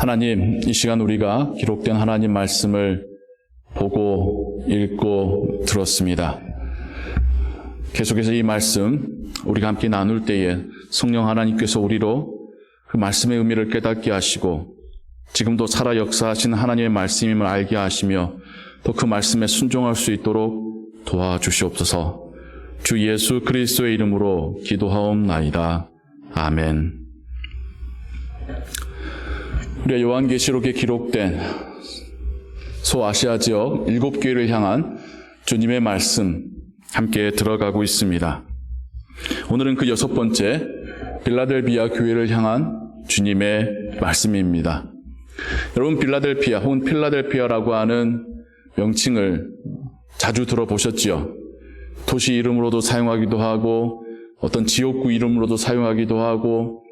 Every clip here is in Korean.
하나님, 이 시간 우리가 기록된 하나님 말씀을 보고 읽고 들었습니다. 계속해서 이 말씀 우리가 함께 나눌 때에 성령 하나님께서 우리로 그 말씀의 의미를 깨닫게 하시고 지금도 살아 역사하신 하나님의 말씀임을 알게 하시며 또 그 말씀에 순종할 수 있도록 도와주시옵소서. 주 예수 그리스도의 이름으로 기도하옵나이다. 아멘. 우리 요한계시록에 기록된 소아시아 지역 일곱 교회를 향한 주님의 말씀 함께 들어가고 있습니다. 오늘은 그 여섯 번째 빌라델비아 교회를 향한 주님의 말씀입니다. 여러분 빌라델피아 혹은 필라델피아라고 하는 명칭을 자주 들어보셨지요? 도시 이름으로도 사용하기도 하고 어떤 지역구 이름으로도 사용하기도 하고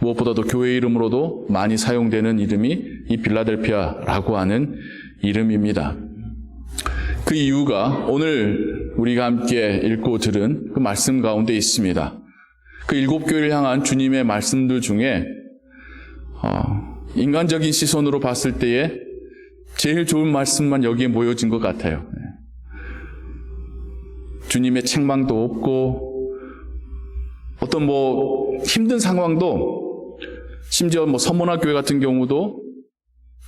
무엇보다도 교회 이름으로도 많이 사용되는 이름이 이 빌라델피아라고 하는 이름입니다. 그 이유가 오늘 우리가 함께 읽고 들은 그 말씀 가운데 있습니다. 그 일곱 교회를 향한 주님의 말씀들 중에 어, 인간적인 시선으로 봤을 때에 제일 좋은 말씀만 여기에 모여진 것 같아요. 주님의 책망도 없고 어떤 뭐 힘든 상황도 심지어 뭐 서문화 교회 같은 경우도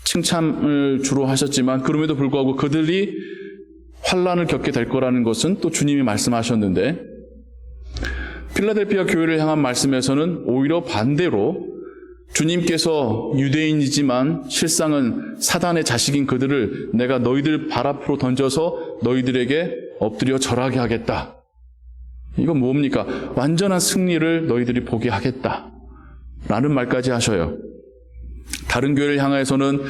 칭찬을 주로 하셨지만 그럼에도 불구하고 그들이 환란을 겪게 될 거라는 것은 또 주님이 말씀하셨는데 필라델피아 교회를 향한 말씀에서는 오히려 반대로 주님께서 유대인이지만 실상은 사단의 자식인 그들을 내가 너희들 발 앞으로 던져서 너희들에게 엎드려 절하게 하겠다. 이건 뭡니까? 완전한 승리를 너희들이 보게 하겠다. 라는 말까지 하셔요. 다른 교회를 향해서는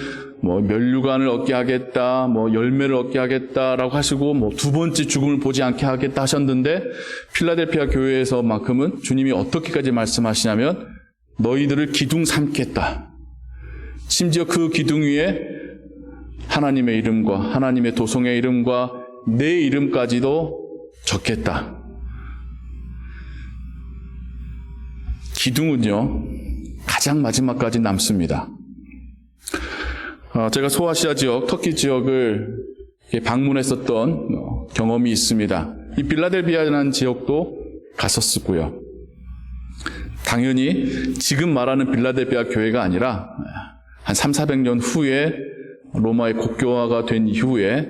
뭐 멸류관을 얻게 하겠다, 뭐 열매를 얻게 하겠다라고 하시고 뭐 두 번째 죽음을 보지 않게 하겠다 하셨는데 필라델피아 교회에서만큼은 주님이 어떻게까지 말씀하시냐면 너희들을 기둥 삼겠다. 심지어 그 기둥 위에 하나님의 이름과 하나님의 도성의 이름과 내 이름까지도 적겠다. 기둥은요, 가장 마지막까지 남습니다. 어, 제가 소아시아 지역, 터키 지역을 방문했었던 경험이 있습니다. 이 빌라델비아라는 지역도 갔었고요. 당연히 지금 말하는 빌라델비아 교회가 아니라 한 3, 400년 후에 로마의 국교화가 된 이후에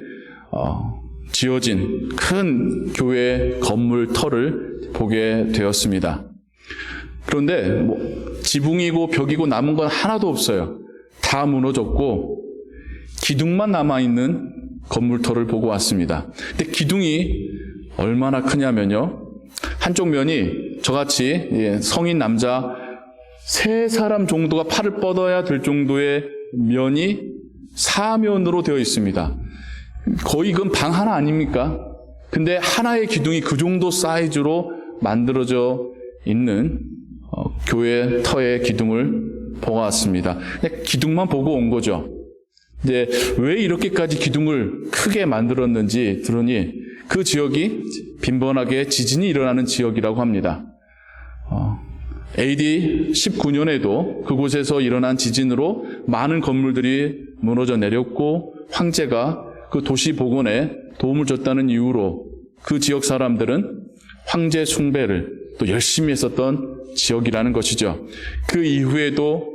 어, 지어진 큰 교회 건물 터를 보게 되었습니다. 그런데 뭐 지붕이고 벽이고 남은 건 하나도 없어요. 다 무너졌고 기둥만 남아 있는 건물터를 보고 왔습니다. 근데 기둥이 얼마나 크냐면요. 한쪽 면이 저같이 예, 성인 남자 세 사람 정도가 팔을 뻗어야 될 정도의 면이 사면으로 되어 있습니다. 거의 그건 방 하나 아닙니까? 근데 하나의 기둥이 그 정도 사이즈로 만들어져 있는 어, 교회 터의 기둥을 보고 왔습니다. 기둥만 보고 온 거죠. 근데 왜 이렇게까지 기둥을 크게 만들었는지 들으니 그 지역이 빈번하게 지진이 일어나는 지역이라고 합니다. 어, AD 19년에도 그곳에서 일어난 지진으로 많은 건물들이 무너져 내렸고 황제가 그 도시 복원에 도움을 줬다는 이유로 그 지역 사람들은 황제 숭배를 또 열심히 했었던 지역이라는 것이죠. 그 이후에도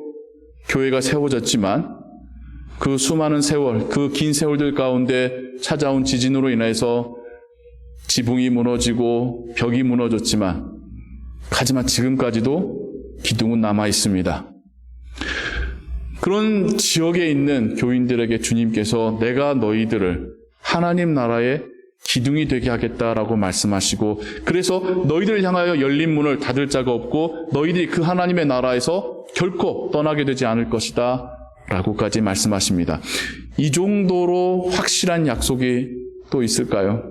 교회가 세워졌지만 그 수많은 세월, 그 긴 세월들 가운데 찾아온 지진으로 인해서 지붕이 무너지고 벽이 무너졌지만 하지만 지금까지도 기둥은 남아 있습니다. 그런 지역에 있는 교인들에게 주님께서 내가 너희들을 하나님 나라의 기둥이 되게 하겠다라고 말씀하시고 그래서 너희들을 향하여 열린 문을 닫을 자가 없고 너희들이 그 하나님의 나라에서 결코 떠나게 되지 않을 것이다 라고까지 말씀하십니다. 이 정도로 확실한 약속이 또 있을까요?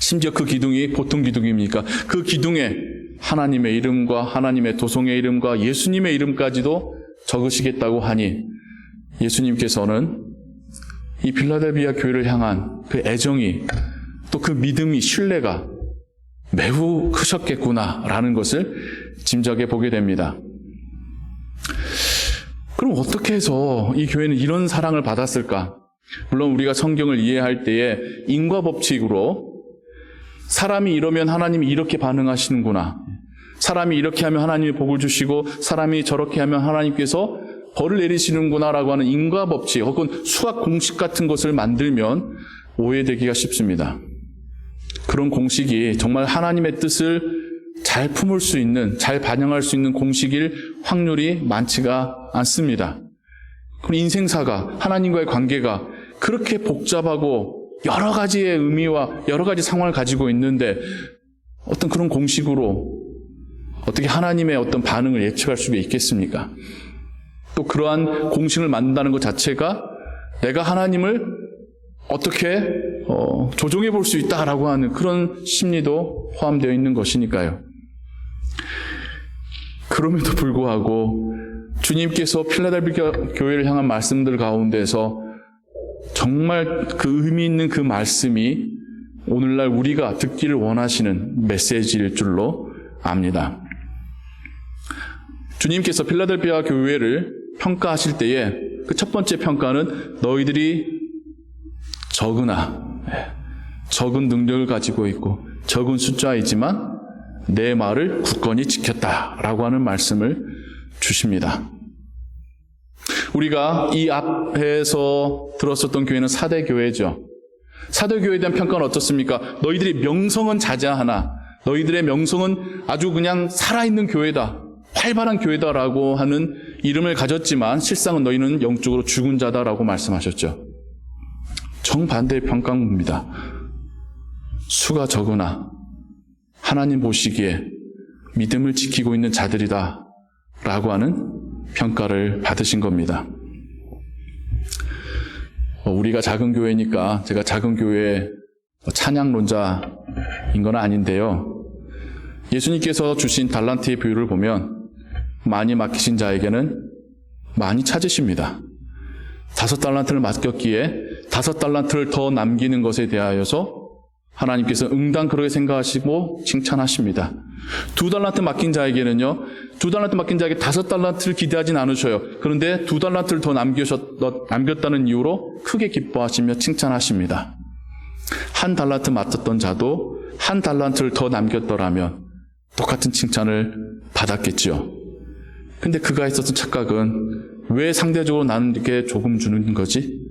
심지어 그 기둥이 보통 기둥입니까? 그 기둥에 하나님의 이름과 하나님의 도성의 이름과 예수님의 이름까지도 적으시겠다고 하니 예수님께서는 이 빌라델비아 교회를 향한 그 애정이 또 그 믿음이 신뢰가 매우 크셨겠구나라는 것을 짐작해 보게 됩니다. 그럼 어떻게 해서 이 교회는 이런 사랑을 받았을까? 물론 우리가 성경을 이해할 때에 인과 법칙으로 사람이 이러면 하나님이 이렇게 반응하시는구나. 사람이 이렇게 하면 하나님이 복을 주시고 사람이 저렇게 하면 하나님께서 벌을 내리시는구나라고 하는 인과 법칙 혹은 수학 공식 같은 것을 만들면 오해되기가 쉽습니다. 그런 공식이 정말 하나님의 뜻을 잘 품을 수 있는, 잘 반영할 수 있는 공식일 확률이 많지가 않습니다. 그럼 인생사가, 하나님과의 관계가 그렇게 복잡하고 여러 가지의 의미와 여러 가지 상황을 가지고 있는데 어떤 그런 공식으로 어떻게 하나님의 어떤 반응을 예측할 수가 있겠습니까? 또 그러한 공식을 만든다는 것 자체가 내가 하나님을 어떻게 어, 조종해 볼 수 있다라고 하는 그런 심리도 포함되어 있는 것이니까요. 그럼에도 불구하고 주님께서 필라델피아 교회를 향한 말씀들 가운데서 정말 그 의미 있는 그 말씀이 오늘날 우리가 듣기를 원하시는 메시지일 줄로 압니다. 주님께서 필라델피아 교회를 평가하실 때에 그 첫 번째 평가는 너희들이 적으나 예, 적은 능력을 가지고 있고 적은 숫자이지만 내 말을 굳건히 지켰다라고 하는 말씀을 주십니다. 우리가 이 앞에서 들었었던 교회는 사대 교회죠. 사대 교회에 대한 평가는 어떻습니까? 너희들이 명성은 자자하나 너희들의 명성은 아주 그냥 살아있는 교회다. 활발한 교회다라고 하는 이름을 가졌지만 실상은 너희는 영적으로 죽은 자다라고 말씀하셨죠. 정반대의 평가입니다. 수가 적으나 하나님 보시기에 믿음을 지키고 있는 자들이다 라고 하는 평가를 받으신 겁니다. 어, 우리가 작은 교회니까 제가 작은 교회 찬양론자인 건 아닌데요. 예수님께서 주신 달란트의 비유를 보면 많이 맡기신 자에게는 많이 찾으십니다. 다섯 달란트를 맡겼기에 다섯 달란트를 더 남기는 것에 대하여서 하나님께서 응당 그렇게 생각하시고 칭찬하십니다. 두 달란트 맡긴 자에게는요, 두 달란트 맡긴 자에게 다섯 달란트를 기대하진 않으셔요. 그런데 두 달란트를 더 남겨셨, 남겼다는 이유로 크게 기뻐하시며 칭찬하십니다. 한 달란트 맡았던 자도 한 달란트를 더 남겼더라면 똑같은 칭찬을 받았겠지요. 근데 그가 했었던 착각은 왜 상대적으로 나는 이렇게 조금 주는 거지?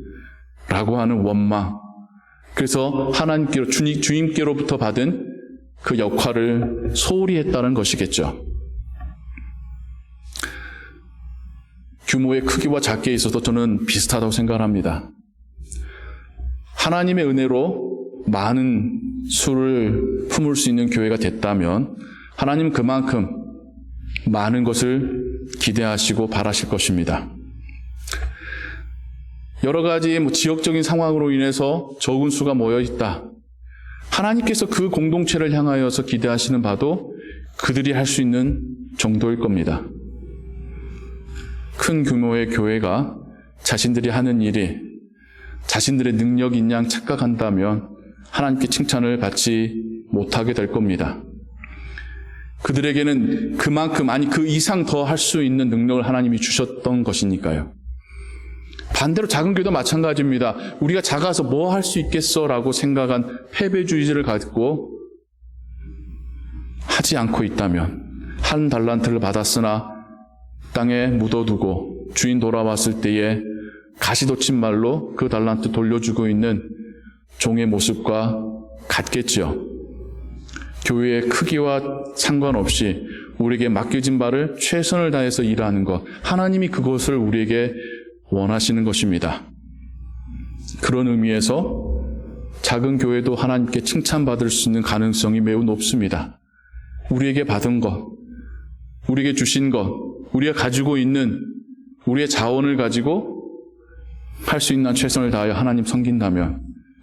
라고 하는 원망. 그래서 하나님께로, 주님, 주님께로부터 받은 그 역할을 소홀히 했다는 것이겠죠. 규모의 크기와 작기에 있어서 저는 비슷하다고 생각합니다. 하나님의 은혜로 많은 수를 품을 수 있는 교회가 됐다면 하나님 그만큼 많은 것을 기대하시고 바라실 것입니다. 여러 가지 뭐 지역적인 상황으로 인해서 적은 수가 모여 있다. 하나님께서 그 공동체를 향하여서 기대하시는 바도 그들이 할 수 있는 정도일 겁니다. 큰 규모의 교회가 자신들이 하는 일이 자신들의 능력인 양 착각한다면 하나님께 칭찬을 받지 못하게 될 겁니다. 그들에게는 그만큼, 아니 그 이상 더 할 수 있는 능력을 하나님이 주셨던 것이니까요. 반대로 작은 교회도 마찬가지입니다. 우리가 작아서 뭐 할 수 있겠어라고 생각한 패배주의를 갖고 하지 않고 있다면 한 달란트를 받았으나 땅에 묻어두고 주인 돌아왔을 때에 가시돋친 말로 그 달란트 돌려주고 있는 종의 모습과 같겠지요. 교회의 크기와 상관없이 우리에게 맡겨진 바를 최선을 다해서 일하는 것, 하나님이 그것을 우리에게 원하시는 것입니다. 그런 의미에서 작은 교회도 하나님께 칭찬받을 수 있는 가능성이 매우 높습니다. 우리에게 받은 것, 우리에게 주신 것, 우리가 가지고 있는 우리의 자원을 가지고 할 수 있는 최선을 다하여 하나님 섬긴다면,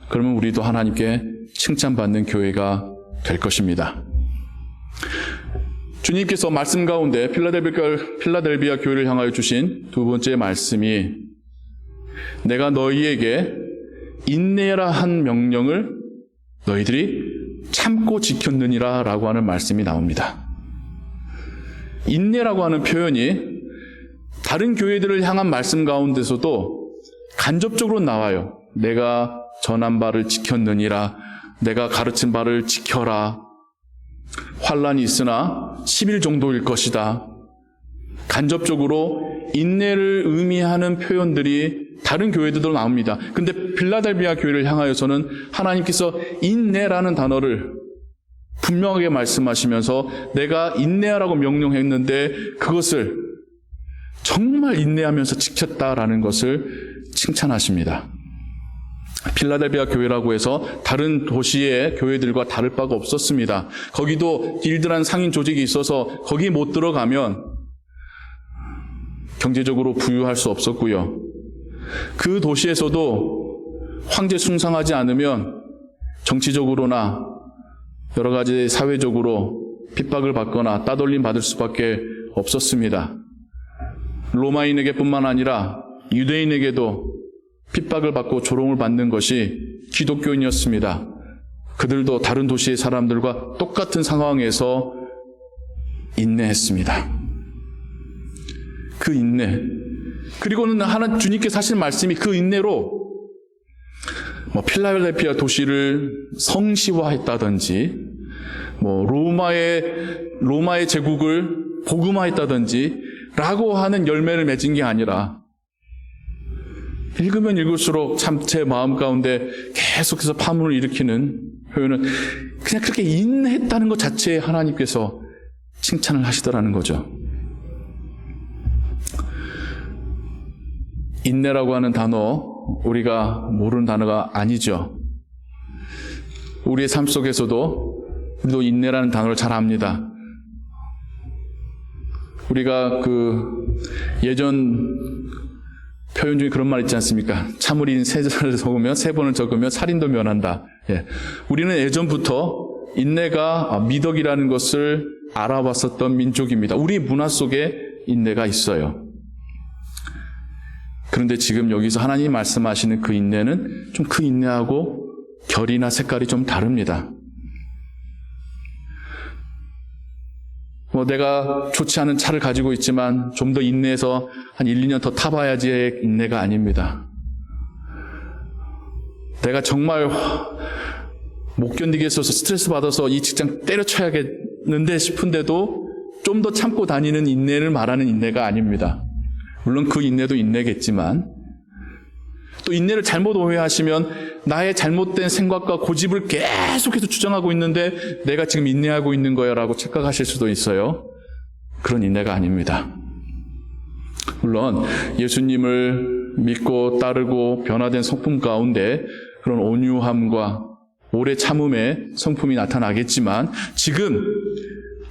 그러면 우리도 하나님께 칭찬받는 교회가 될 것입니다. 주님께서 말씀 가운데 필라델비아, 교회를 향하여 주신 두 번째 말씀이 내가 너희에게 인내라 한 명령을 너희들이 참고 지켰느니라 라고 하는 말씀이 나옵니다. 인내라고 하는 표현이 다른 교회들을 향한 말씀 가운데서도 간접적으로 나와요. 내가 전한 바를 지켰느니라. 내가 가르친 바를 지켜라. 환란이 있으나 10일 정도일 것이다. 간접적으로 인내를 의미하는 표현들이 다른 교회들도 나옵니다. 근데 빌라델비아 교회를 향하여서는 하나님께서 인내라는 단어를 분명하게 말씀하시면서 내가 인내하라고 명령했는데 그것을 정말 인내하면서 지켰다라는 것을 칭찬하십니다. 필라델비아 교회라고 해서 다른 도시의 교회들과 다를 바가 없었습니다. 거기도 길드란 상인 조직이 있어서 거기 못 들어가면 경제적으로 부유할 수 없었고요. 그 도시에서도 황제 숭상하지 않으면 정치적으로나 여러 가지 사회적으로 핍박을 받거나 따돌림 받을 수밖에 없었습니다. 로마인에게뿐만 아니라 유대인에게도 핍박을 받고 조롱을 받는 것이 기독교인이었습니다. 그들도 다른 도시의 사람들과 똑같은 상황에서 인내했습니다. 그 인내. 그리고는 하나 주님께서 하신 말씀이 그 인내로 뭐 필라델피아 도시를 성시화했다든지 뭐 로마의 로마의 제국을 복음화했다든지 라고 하는 열매를 맺은 게 아니라 읽으면 읽을수록 참 제 마음 가운데 계속해서 파문을 일으키는 표현은 그냥 그렇게 인내했다는 것 자체에 하나님께서 칭찬을 하시더라는 거죠. 인내라고 하는 단어, 우리가 모르는 단어가 아니죠. 우리의 삶 속에서도 우리도 인내라는 단어를 잘 압니다. 우리가 그 예전 표현 중에 그런 말 있지 않습니까? 참으린 세 자를 적으면 세 번을 적으면 살인도 면한다. 예. 우리는 예전부터 인내가 미덕이라는 것을 알아봤었던 민족입니다. 우리 문화 속에 인내가 있어요. 그런데 지금 여기서 하나님이 말씀하시는 그 인내는 좀 그 인내하고 결이나 색깔이 좀 다릅니다. 뭐 내가 좋지 않은 차를 가지고 있지만 좀 더 인내해서 한 1, 2년 더 타봐야지의 인내가 아닙니다. 내가 정말 못 견디겠어서 스트레스 받아서 이 직장 때려쳐야겠는데 싶은데도 좀 더 참고 다니는 인내를 말하는 인내가 아닙니다. 물론 그 인내도 인내겠지만 또 인내를 잘못 오해하시면 나의 잘못된 생각과 고집을 계속해서 주장하고 있는데 내가 지금 인내하고 있는 거야라고 착각하실 수도 있어요. 그런 인내가 아닙니다. 물론 예수님을 믿고 따르고 변화된 성품 가운데 그런 온유함과 오래 참음의 성품이 나타나겠지만 지금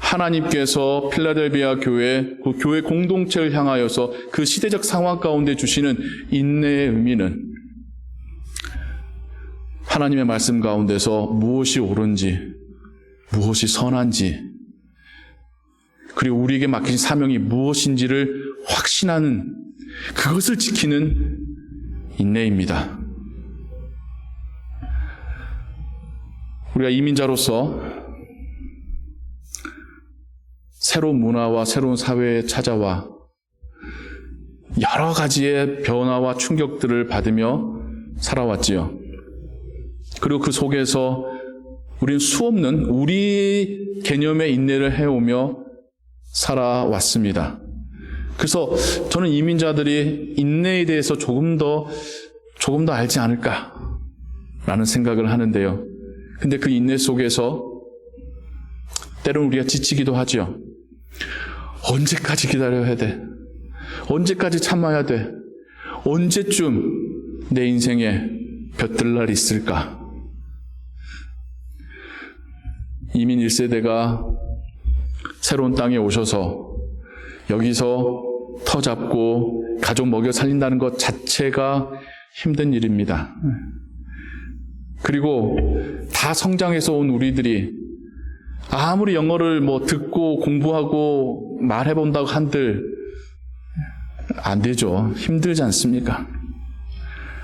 하나님께서 필라델비아 교회, 그 교회 공동체를 향하여서 그 시대적 상황 가운데 주시는 인내의 의미는 하나님의 말씀 가운데서 무엇이 옳은지, 무엇이 선한지, 그리고 우리에게 맡기신 사명이 무엇인지를 확신하는 그것을 지키는 인내입니다. 우리가 이민자로서 새로운 문화와 새로운 사회에 찾아와 여러 가지의 변화와 충격들을 받으며 살아왔지요. 그리고 그 속에서 우리는 수없는 우리 개념의 인내를 해오며 살아왔습니다. 그래서 저는 이민자들이 인내에 대해서 조금 더, 조금 더 알지 않을까라는 생각을 하는데요. 근데 그 인내 속에서 때로는 우리가 지치기도 하죠. 언제까지 기다려야 돼? 언제까지 참아야 돼? 언제쯤 내 인생에 볕들 날 있을까? 이민 1세대가 새로운 땅에 오셔서 여기서 터 잡고 가족 먹여 살린다는 것 자체가 힘든 일입니다. 그리고 다 성장해서 온 우리들이 아무리 영어를 뭐 듣고 공부하고 말해본다고 한들 안 되죠. 힘들지 않습니까?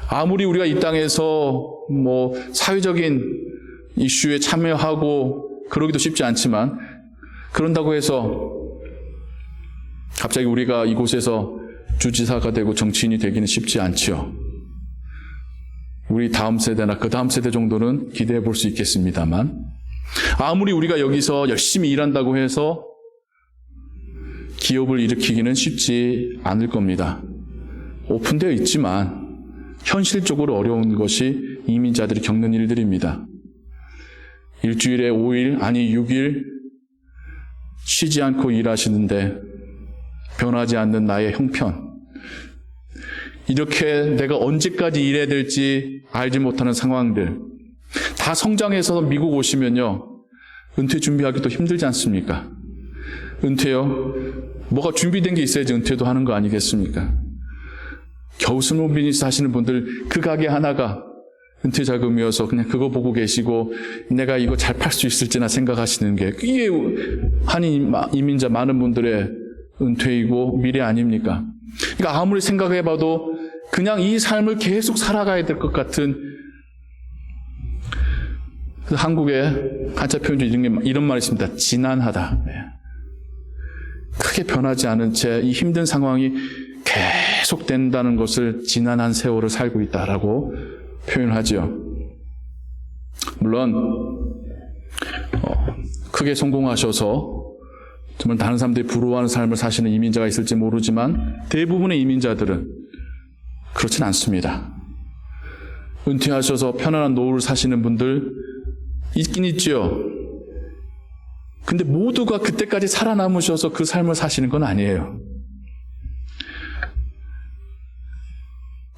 아무리 우리가 이 땅에서 뭐 사회적인 이슈에 참여하고 그러기도 쉽지 않지만 그런다고 해서 갑자기 우리가 이곳에서 주지사가 되고 정치인이 되기는 쉽지 않지요. 우리 다음 세대나 그 다음 세대 정도는 기대해 볼 수 있겠습니다만, 아무리 우리가 여기서 열심히 일한다고 해서 기업을 일으키기는 쉽지 않을 겁니다. 오픈되어 있지만, 현실적으로 어려운 것이 이민자들이 겪는 일들입니다. 일주일에 5일, 아니 6일 쉬지 않고 일하시는데 변하지 않는 나의 형편. 이렇게 내가 언제까지 일해야 될지 알지 못하는 상황들. 다 성장해서 미국 오시면요. 은퇴 준비하기도 힘들지 않습니까? 은퇴요? 뭐가 준비된 게 있어야지 은퇴도 하는 거 아니겠습니까? 겨우 스몰 비즈니스 하시는 분들 그 가게 하나가 은퇴 자금이어서 그냥 그거 보고 계시고 내가 이거 잘 팔 수 있을지나 생각하시는 게 이게 한인 이민자 많은 분들의 은퇴이고 미래 아닙니까? 그러니까 아무리 생각해봐도 그냥 이 삶을 계속 살아가야 될 것 같은 그 한국의 한자 표현 중에 이런, 게- 이런 말이 있습니다. 지난하다. 네. 크게 변하지 않은 채 이 힘든 상황이 계속된다는 것을 지난한 세월을 살고 있다라고 표현하지요. 물론 어, 크게 성공하셔서 정말 다른 사람들이 부러워하는 삶을 사시는 이민자가 있을지 모르지만 대부분의 이민자들은 그렇진 않습니다. 은퇴하셔서 편안한 노후를 사시는 분들 있긴 있죠. 근데 모두가 그때까지 살아남으셔서 그 삶을 사시는 건 아니에요.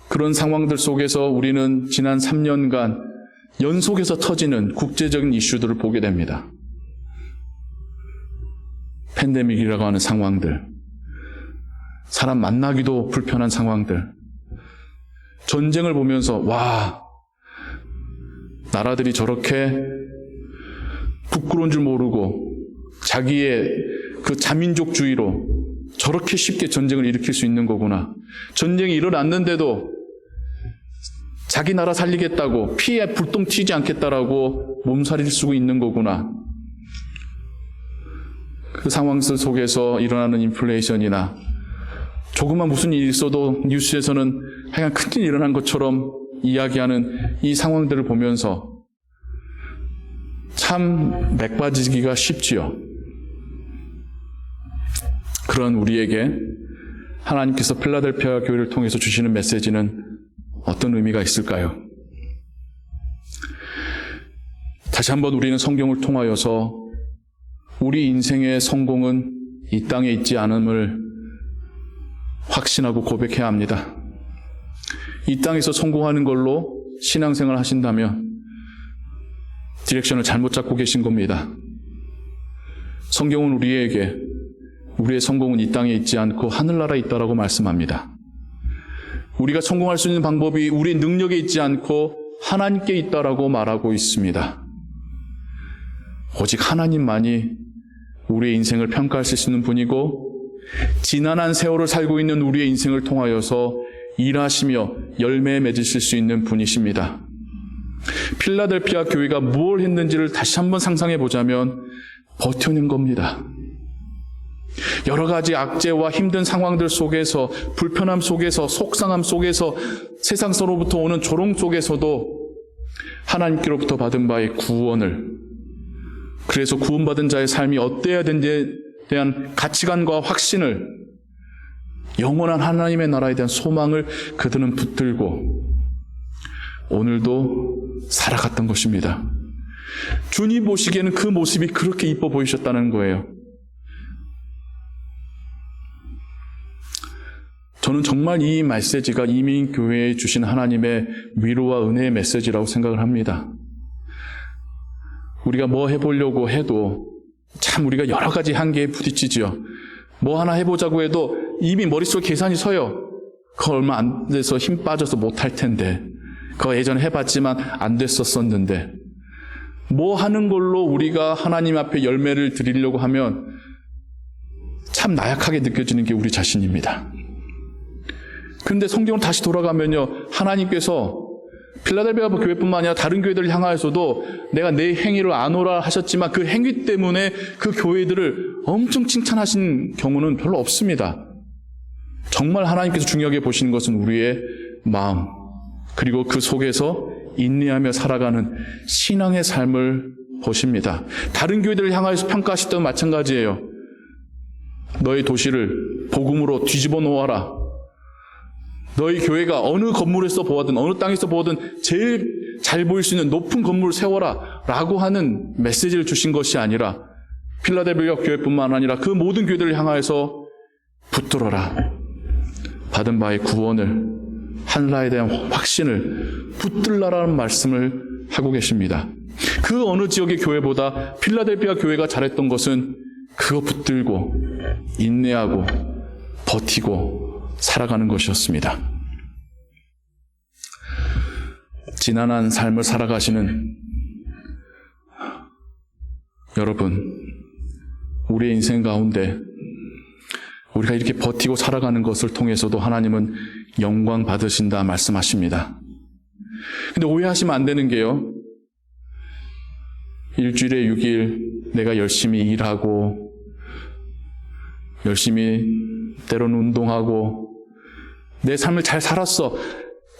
그런 상황들 속에서 우리는 지난 3년간 연속해서 터지는 국제적인 이슈들을 보게 됩니다. 팬데믹이라고 하는 상황들, 사람 만나기도 불편한 상황들, 전쟁을 보면서, 와, 나라들이 저렇게 부끄러운 줄 모르고 자기의 그 자민족주의로 저렇게 쉽게 전쟁을 일으킬 수 있는 거구나. 전쟁이 일어났는데도 자기 나라 살리겠다고 피해 불똥 튀지 않겠다라고 몸살이를 쓰고 있는 거구나. 그 상황 속에서 일어나는 인플레이션이나 조금만 무슨 일이 있어도 뉴스에서는 하여간 큰일 일어난 것처럼 이야기하는 이 상황들을 보면서 참 맥빠지기가 쉽지요. 그런 우리에게 하나님께서 필라델피아 교회를 통해서 주시는 메시지는 어떤 의미가 있을까요? 다시 한번 우리는 성경을 통하여서 우리 인생의 성공은 이 땅에 있지 않음을 확신하고 고백해야 합니다. 이 땅에서 성공하는 걸로 신앙생활 하신다면 디렉션을 잘못 잡고 계신 겁니다. 성경은 우리에게 우리의 성공은 이 땅에 있지 않고 하늘나라에 있다라고 말씀합니다. 우리가 성공할 수 있는 방법이 우리 능력에 있지 않고 하나님께 있다라고 말하고 있습니다. 오직 하나님만이 우리의 인생을 평가하실 수 있는 분이고 지난한 세월을 살고 있는 우리의 인생을 통하여서 일하시며 열매 맺으실 수 있는 분이십니다. 필라델피아 교회가 무엇 했는지를 다시 한번 상상해 보자면 버텨낸 겁니다. 여러 가지 악재와 힘든 상황들 속에서 불편함 속에서 속상함 속에서 세상서로부터 오는 조롱 속에서도 하나님께로부터 받은 바의 구원을 그래서 구원받은 자의 삶이 어때야 되는지에 대한 가치관과 확신을 영원한 하나님의 나라에 대한 소망을 그들은 붙들고 오늘도 살아갔던 것입니다. 주님 보시기에는 그 모습이 그렇게 이뻐 보이셨다는 거예요. 저는 정말 이 메시지가 이민교회에 주신 하나님의 위로와 은혜의 메시지라고 생각을 합니다. 우리가 뭐 해보려고 해도 참 우리가 여러 가지 한계에 부딪히지요. 뭐 하나 해보자고 해도 이미 머릿속 계산이 서요. 그거 얼마 안 돼서 힘 빠져서 못할 텐데. 그거 예전에 해봤지만 안 됐었었는데. 뭐 하는 걸로 우리가 하나님 앞에 열매를 드리려고 하면 참 나약하게 느껴지는 게 우리 자신입니다. 그런데 성경을 다시 돌아가면요. 하나님께서 필라델비아 교회뿐만 아니라 다른 교회들을 향하여서도 내가 내 행위를 아노라 하셨지만 그 행위 때문에 그 교회들을 엄청 칭찬하신 경우는 별로 없습니다. 정말 하나님께서 중요하게 보시는 것은 우리의 마음, 그리고 그 속에서 인내하며 살아가는 신앙의 삶을 보십니다. 다른 교회들을 향하여서 평가하실 때도 마찬가지예요. 너희 도시를 복음으로 뒤집어 놓아라. 너희 교회가 어느 건물에서 보아든 어느 땅에서 보아든 제일 잘 보일 수 있는 높은 건물을 세워라 라고 하는 메시지를 주신 것이 아니라 필라델피아 교회뿐만 아니라 그 모든 교회들을 향하여서 붙들어라. 받은 바의 구원을 한라에 대한 확신을 붙들라라는 말씀을 하고 계십니다. 그 어느 지역의 교회보다 필라델피아 교회가 잘했던 것은 그거 붙들고 인내하고 버티고 살아가는 것이었습니다. 지난한 삶을 살아가시는 여러분, 우리의 인생 가운데 우리가 이렇게 버티고 살아가는 것을 통해서도 하나님은 영광 받으신다 말씀하십니다. 근데 오해하시면 안 되는 게요. 일주일에 6일 내가 열심히 일하고 열심히 때로는 운동하고 내 삶을 잘 살았어.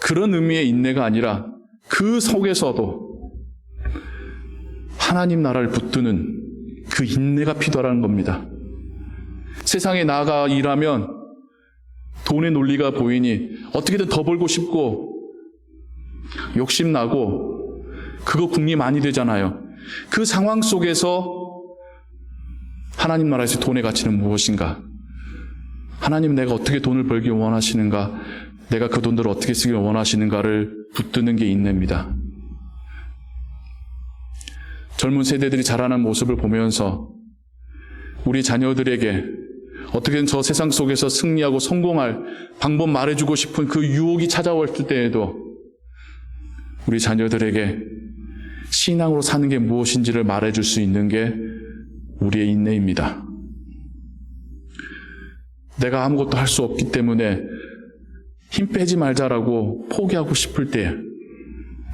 그런 의미의 인내가 아니라 그 속에서도 하나님 나라를 붙드는 그 인내가 필요하다는 겁니다. 세상에 나아가 일하면 돈의 논리가 보이니 어떻게든 더 벌고 싶고 욕심나고 그거 궁리 많이 되잖아요. 그 상황 속에서 하나님 나라에서 돈의 가치는 무엇인가? 하나님 내가 어떻게 돈을 벌기 원하시는가? 내가 그 돈들을 어떻게 쓰기 원하시는가를 붙드는 게 인내입니다. 젊은 세대들이 자라는 모습을 보면서 우리 자녀들에게 어떻게든 저 세상 속에서 승리하고 성공할 방법 말해주고 싶은 그 유혹이 찾아올 때에도 우리 자녀들에게 신앙으로 사는 게 무엇인지를 말해줄 수 있는 게 우리의 인내입니다. 내가 아무것도 할 수 없기 때문에 힘 빼지 말자라고 포기하고 싶을 때,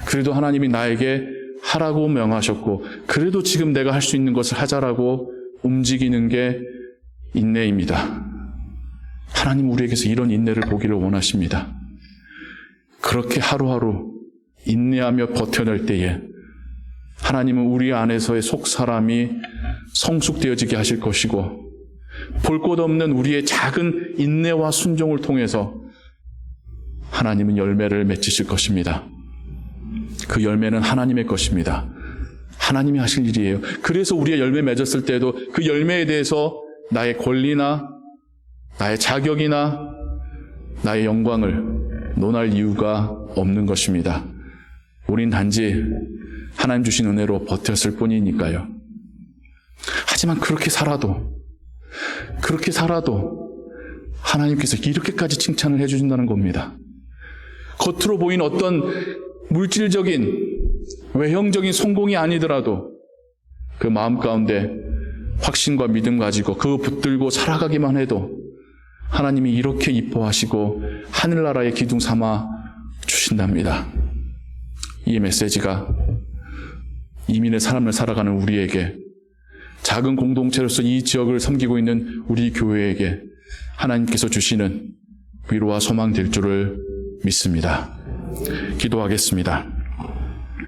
그래도 하나님이 나에게 하라고 명하셨고, 그래도 지금 내가 할 수 있는 것을 하자라고 움직이는 게 인내입니다. 하나님 우리에게서 이런 인내를 보기를 원하십니다. 그렇게 하루하루 인내하며 버텨낼 때에 하나님은 우리 안에서의 속 사람이 성숙되어지게 하실 것이고 볼 것 없는 우리의 작은 인내와 순종을 통해서 하나님은 열매를 맺히실 것입니다. 그 열매는 하나님의 것입니다. 하나님이 하실 일이에요. 그래서 우리의 열매 맺었을 때도 그 열매에 대해서 나의 권리나 나의 자격이나 나의 영광을 논할 이유가 없는 것입니다. 우린 단지 하나님 주신 은혜로 버텼을 뿐이니까요. 하지만 그렇게 살아도, 그렇게 살아도 하나님께서 이렇게까지 칭찬을 해주신다는 겁니다. 겉으로 보인 어떤 물질적인, 외형적인 성공이 아니더라도 그 마음 가운데 확신과 믿음 가지고 그거 붙들고 살아가기만 해도 하나님이 이렇게 이뻐하시고 하늘나라의 기둥 삼아 주신답니다. 이 메시지가 이민의 삶을 살아가는 우리에게 작은 공동체로서 이 지역을 섬기고 있는 우리 교회에게 하나님께서 주시는 위로와 소망 될 줄을 믿습니다. 기도하겠습니다.